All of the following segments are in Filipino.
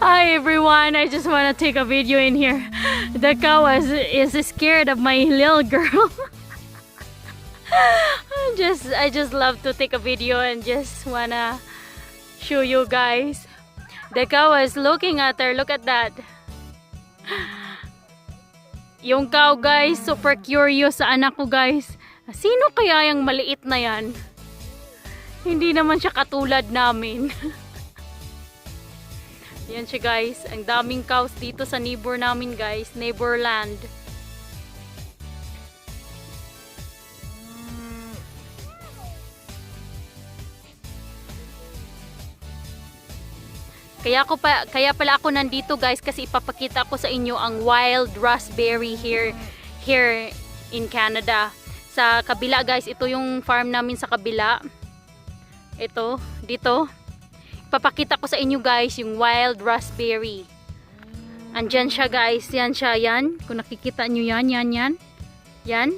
Hi everyone, I just want to take a video in here. The cow is, is scared of my little girl. I just I just love to take a video and just wanna show you guys. The cow is looking at her. Look at that. Yung cow guys, super curious sa anak ko guys. Sino kaya yung maliit na yan? Hindi naman siya katulad namin. Yan siya guys. Ang daming cows dito sa neighbor namin guys. Neighborland. Kaya ako pa kaya pala ako nandito guys kasi ipapakita ko sa inyo ang wild raspberry here here in Canada. Sa kabila guys, ito yung farm namin sa kabila. Ito, dito. Ipapakita ko sa inyo guys yung wild raspberry. Andyan siya guys, yan siya, yan. Kung nakikita nyo yan, yan, yan. Yan.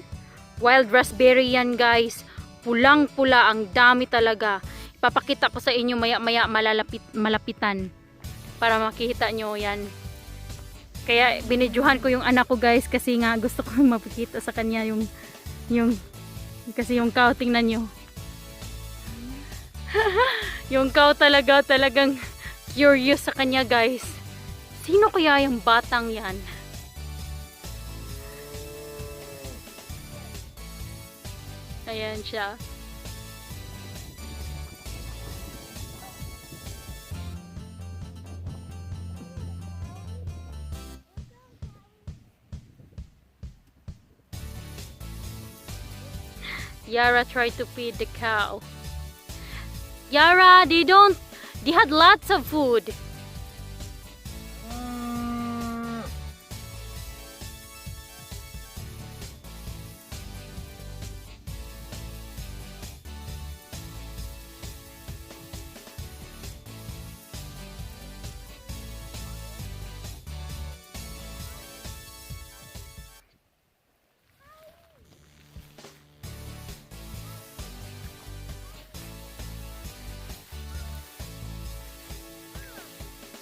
Wild raspberry yan guys. Pulang-pula, ang dami talaga. Ipapakita ko sa inyo maya-maya malalapit, malapitan. Para makita nyo yan. Kaya binidyohan ko yung anak ko guys kasi nga gusto ko mapakita sa kanya yung yung kasi yung cow tingnan nyo. yung cow talaga talagang curious sa kanya guys. Sino kaya yung batang yan? Ayan siya. Yara tried to feed the cow. Yara, they don't. They had lots of food.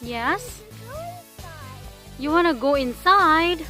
Yes? You wanna go inside?